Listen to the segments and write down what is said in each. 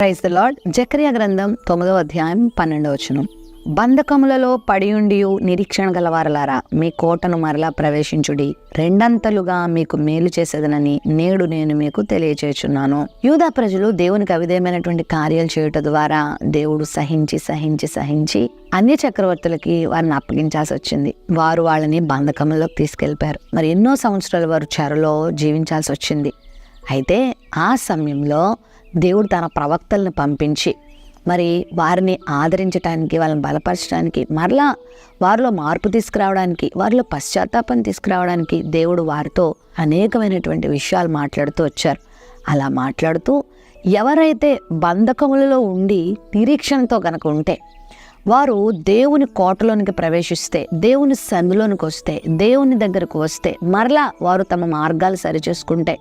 Praise the lord జక్రియ గ్రంథం తొమ్మిదవ అధ్యాయం పన్నెండవ వచనం. బంధకములలో పడియుండి నిరీక్షణ గలవారలారా మీ కోటను మరలా ప్రవేశించుడి. రెండంతలుగా మీకు మేలు చేసేదనని నేడు నేను మీకు తెలియచేస్తున్నాను. యూదా ప్రజలు దేవునికి అవిధేయమైనటువంటి కార్యాలు చేయుట ద్వారా దేవుడు సహించి సహించి సహించి అన్య చక్రవర్తులకి వారిని అప్పగించాల్సి వచ్చింది. వారు వాళ్ళని బంధకములోకి తీసుకెళ్ళిపారు మరి ఎన్నో సంవత్సరాలు వారు చెరలో జీవించాల్సి వచ్చింది. అయితే ఆ సమయంలో దేవుడు తన ప్రవక్తలను పంపించి మరి వారిని ఆదరించడానికి వాళ్ళని బలపరచడానికి మరలా వారిలో మార్పు తీసుకురావడానికి వారిలో పశ్చాత్తాపం తీసుకురావడానికి దేవుడు వారితో అనేకమైనటువంటి విషయాలు మాట్లాడుతూ వచ్చారు. అలా మాట్లాడుతూ ఎవరైతే బంధకములలో ఉండి నిరీక్షణతో కనుక ఉంటే వారు దేవుని కోటలోనికి ప్రవేశిస్తే దేవుని సందులోనికి వస్తే దేవుని దగ్గరకు వస్తే మరలా వారు తమ మార్గాలు సరిచేసుకుంటే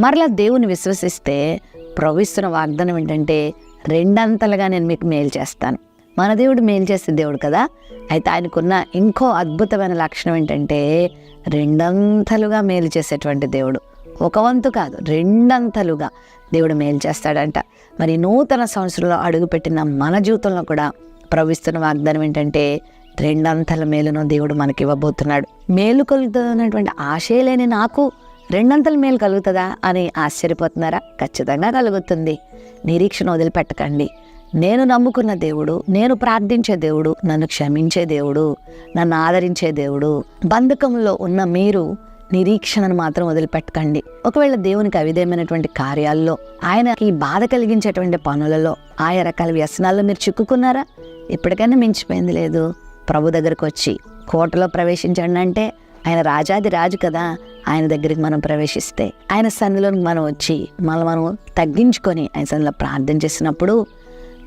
మరలా దేవుని విశ్వసిస్తే ప్రవహిస్తున్న వాగ్దానం ఏంటంటే రెండంతలుగా నేను మీకు మేలు చేస్తాను. మన దేవుడు మేలు చేసే దేవుడు కదా? అయితే ఆయనకున్న ఇంకో అద్భుతమైన లక్షణం ఏంటంటే రెండంతలుగా మేలు చేసేటువంటి దేవుడు. ఒక వంతు కాదు రెండంతలుగా దేవుడు మేలు చేస్తాడంట. మరి నూతన సంవత్సరంలో అడుగుపెట్టిన మన జీవితంలో కూడా ప్రవహిస్తున్న వాగ్దానం ఏంటంటే రెండంతల మేలును దేవుడు మనకి ఇవ్వబోతున్నాడు. మేలు కలుగుతున్నటువంటి ఆశే లేని నాకు రెండంతల మేలు కలుగుతుందా అని ఆశ్చర్యపోతున్నారా? ఖచ్చితంగా కలుగుతుంది. నిరీక్షణ వదిలిపెట్టకండి. నేను నమ్ముకున్న దేవుడు నేను ప్రార్థించే దేవుడు నన్ను క్షమించే దేవుడు నన్ను ఆదరించే దేవుడు బంధకంలో ఉన్న మీరు నిరీక్షణను మాత్రం వదిలిపెట్టకండి. ఒకవేళ దేవునికి అవిధేయమైనటువంటి కార్యాల్లో ఆయనకి బాధ కలిగించేటువంటి పనులలో ఆయా రకాల వ్యసనాల్లో మీరు చిక్కుకున్నారా? ఇప్పటికైనా మించిపోయింది లేదు. ప్రభు దగ్గరకు వచ్చి కోటలో ప్రవేశించండి అంటే ఆయన రాజాది రాజు కదా. ఆయన దగ్గరికి మనం ప్రవేశిస్తే ఆయన సన్నిలో మనం వచ్చి మనం మనం తగ్గించుకొని ఆయన సన్నిలో ప్రార్థన చేసినప్పుడు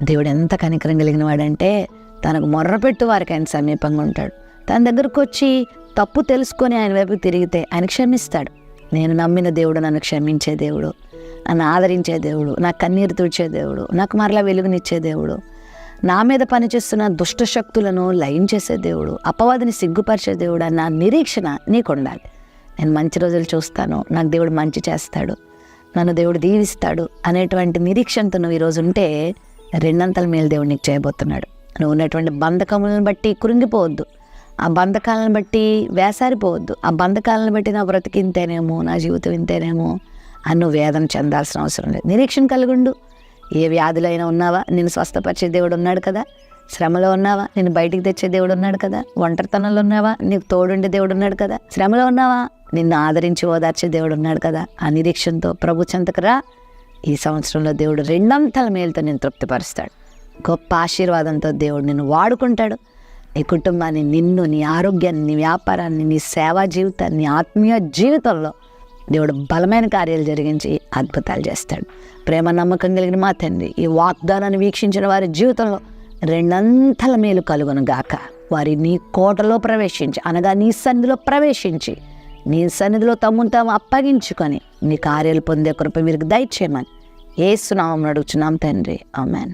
దేవుడు ఎంత కనికరం కలిగిన వాడంటే తనకు మొర్రపెట్టు వారికి ఆయన సమీపంగా ఉంటాడు. తన దగ్గరకు వచ్చి తప్పు తెలుసుకొని ఆయన వైపు తిరిగితే ఆయన క్షమిస్తాడు. నేను నమ్మిన దేవుడు నన్ను క్షమించే దేవుడు నన్ను ఆదరించే దేవుడు నా కన్నీరు తుడిచే దేవుడు నాకు మరలా వెలుగునిచ్చే దేవుడు నా మీద పనిచేస్తున్న దుష్ట శక్తులను లయం చేసే దేవుడు అపవాదిని సిగ్గుపరిచే దేవుడు నా నిరీక్షణ నీకు ఉండాలి నేను మంచి రోజులు చూస్తాను నాకు దేవుడు మంచి చేస్తాడు నన్ను దేవుడు దీవిస్తాడు అనేటువంటి నిరీక్షణతో నువ్వు ఈరోజు ఉంటే రెండంతల మేలు దేవుడు నీకు చేయబోతున్నాడు. నువ్వు ఉన్నటువంటి బంధకములను బట్టి కురింగిపోవద్దు ఆ బంధకాలను బట్టి వేసారిపోవద్దు. ఆ బంధకాలను బట్టి నా బ్రతికి ఇంతేనేమో నా జీవితం ఇంతేనేమో అని నువ్వు వేదన చెందాల్సిన అవసరం లేదు. నిరీక్షణ కలిగుండు. ఏ వ్యాధులైనా ఉన్నావా? నేను స్వస్థపరిచే దేవుడు ఉన్నాడు కదా. శ్రమలో ఉన్నావా? నేను బయటికి తెచ్చే దేవుడు ఉన్నాడు కదా. ఒంటరితనంలో ఉన్నావా? నీకు తోడుండే దేవుడు ఉన్నాడు కదా. శ్రమలో ఉన్నావా? నిన్ను ఆదరించి ఓదార్చే దేవుడు ఉన్నాడు కదా. ఆ నిరీక్షణతో ప్రభు చెంతకురా ఈ సంవత్సరంలో దేవుడు రెండంతల మేలుతో నేను తృప్తిపరుస్తాడు. గొప్ప ఆశీర్వాదంతో దేవుడు నిన్ను వాడుకుంటాడు. నీ కుటుంబాన్ని నిన్ను నీ ఆరోగ్యాన్ని నీ వ్యాపారాన్ని నీ సేవా జీవితాన్ని ఆత్మీయ జీవితంలో దేవుడు బలమైన కార్యాలు జరిగించి అద్భుతాలు చేస్తాడు. ప్రేమ నమ్మకం కలిగిన మా తండ్రి ఈ వాగ్దానాన్ని వీక్షించిన వారి జీవితంలో రెండంతల మేలు కలుగును గాక. వారి నీ కోటలో ప్రవేశించి అనగా నీ సన్నిధిలో ప్రవేశించి నీ సన్నిధిలో తమ్మును తాము అప్పగించుకొని నీ కార్యాలు పొందే కృప వీరికి దయచేయమని ఏసునామం అడుగుచున్నాం తండ్రి. ఆమెన్.